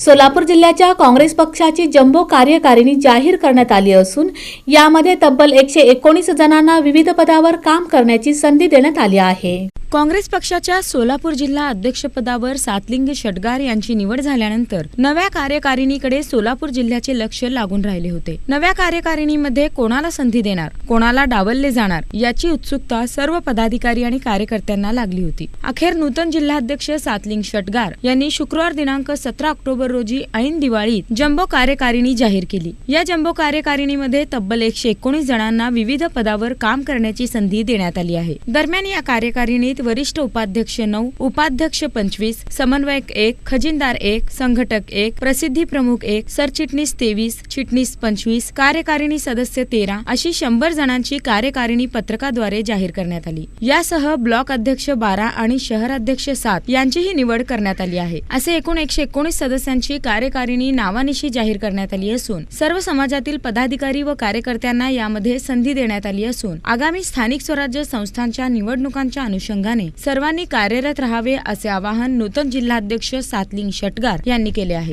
सोलापूर जिल्ह्याच्या काँग्रेस पक्षाची जम्बो कार्यकारिणी जाहीर करण्यात आली असून यामध्ये तब्बल एकशे एकोणीस जणांना विविध पदावर काम करण्याची संधी देण्यात आली आहे. काँग्रेस पक्षाच्या सोलापूर जिल्हा अध्यक्षपदावर सातलिंग शटगार यांची निवड झाल्यानंतर नव्या कार्यकारिणीकडे सोलापूर जिल्ह्याचे लक्ष लागून राहिले होते. नव्या कार्यकारिणीमध्ये कोणाला संधी देणार कोणाला डावलले जाणार याची उत्सुकता सर्व पदाधिकारी आणि कार्यकर्त्यांना लागली होती. अखेर नूतन जिल्हाध्यक्ष सातलिंग शटगार यांनी शुक्रवार दिनांक सतरा ऑक्टोबर रोजी ऐन दिवाळीत जम्बो कार्यकारिणी जाहीर केली. या जम्बो कार्यकारिणीमध्ये तब्बल एकशे एकोणीस जणांना विविध पदावर काम करण्याची संधी देण्यात आली आहे. दरम्यान या कार्यकारिणीत वरिष्ठ उपाध्यक्ष नऊ उपाध्यक्ष पंचवीस समन्वयक एक खजिनदार एक संघटक एक प्रसिद्धी प्रमुख एक सरचिटणीस तेवीस चिटणीस पंचवीस कार्यकारिणी सदस्य तेरा अशी शंभर जणांची कार्यकारिणी पत्रकाद्वारे जाहीर करण्यात आली. यासह ब्लॉक अध्यक्ष बारा आणि शहर अध्यक्ष सात यांचीही निवड करण्यात आली आहे. असे एकूण एकशे एकोणीस सदस्यांची कार्यकारिणी नावानिशी जाहीर करण्यात आली असून सर्व समाजातील पदाधिकारी व कार्यकर्त्यांना यामध्ये संधी देण्यात आली असून आगामी स्थानिक स्वराज्य संस्थांच्या निवडणुकांच्या अनुषंगाने सर्वांनी कार्यरत राहावे असे आवाहन नूतन जिल्हाध्यक्ष सातलिंग शटगार यांनी केले आहे.